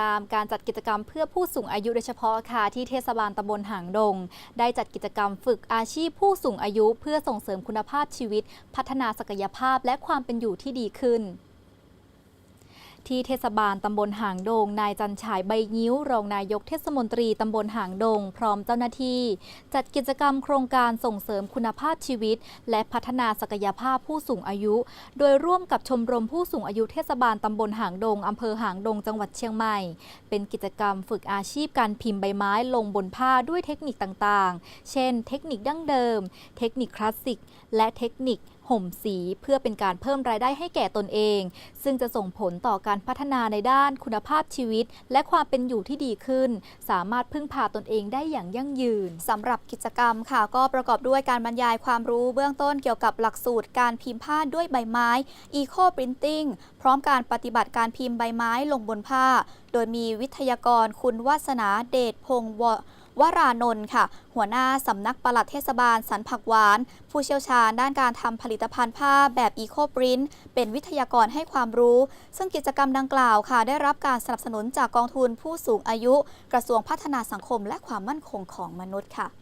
ตามการจัดกิจกรรมเพื่อผู้สูงอายุโดยเฉพาะค่ะที่เทศบาลตำบลหางดง ได้จัดกิจกรรมฝึกอาชีพผู้สูงอายุ เพื่อส่งเสริมคุณภาพชีวิต พัฒนาศักยภาพและความเป็นอยู่ที่ดีขึ้น ที่เทศบาลตำบลหางดง นายจันฉายใบงิ้ว รองนายกเทศมนตรีตำบลหางดง พร้อมเจ้าหน้าที่ จัดกิจกรรมโครงการส่งเสริมคุณภาพชีวิต และพัฒนาศักยภาพผู้สูงอายุ โดยร่วมกับชมรมผู้สูงอายุเทศบาลตำบลหางดงอำเภอหางดง จังหวัดเชียงใหม่ เป็นกิจกรรมฝึกอาชีพการพิมพ์ใบไม้ลงบนผ้าด้วยเทคนิคต่างๆ เช่น เทคนิคดั้งเดิม เทคนิคคลาสสิก และเทคนิค ห่มสีเพื่อเป็นการเพิ่มรายได้ให้แก่ตนเอง ซึ่งจะส่งผลต่อการพัฒนาในด้านคุณภาพชีวิต และความเป็นอยู่ที่ดีขึ้น สามารถพึ่งพาตนเองได้อย่างยั่งยืนสำหรับกิจกรรมค่ะ ก็ประกอบด้วยการบรรยายความรู้เบื้องต้นเกี่ยวกับหลักสูตรการพิมพ์ผ้าด้วยใบไม้ Eco Printing พร้อมการปฏิบัติการพิมพ์ใบไม้ลงบนผ้า โดยมีวิทยากรคุณวาสนาเดชพงศ์วรานนท์ค่ะ หัวหน้าสำนักปลัดเทศบาลสันผักหวาน ผู้เชี่ยวชาญด้านการทำผลิตภัณฑ์ผ้าแบบอีโคบลินเป็นวิทยากรให้ความรู้ ซึ่งกิจกรรมดังกล่าวค่ะ ได้รับการสนับสนุนจากกองทุนผู้สูงอายุ กระทรวงพัฒนาสังคมและความมั่นคงของมนุษย์ค่ะ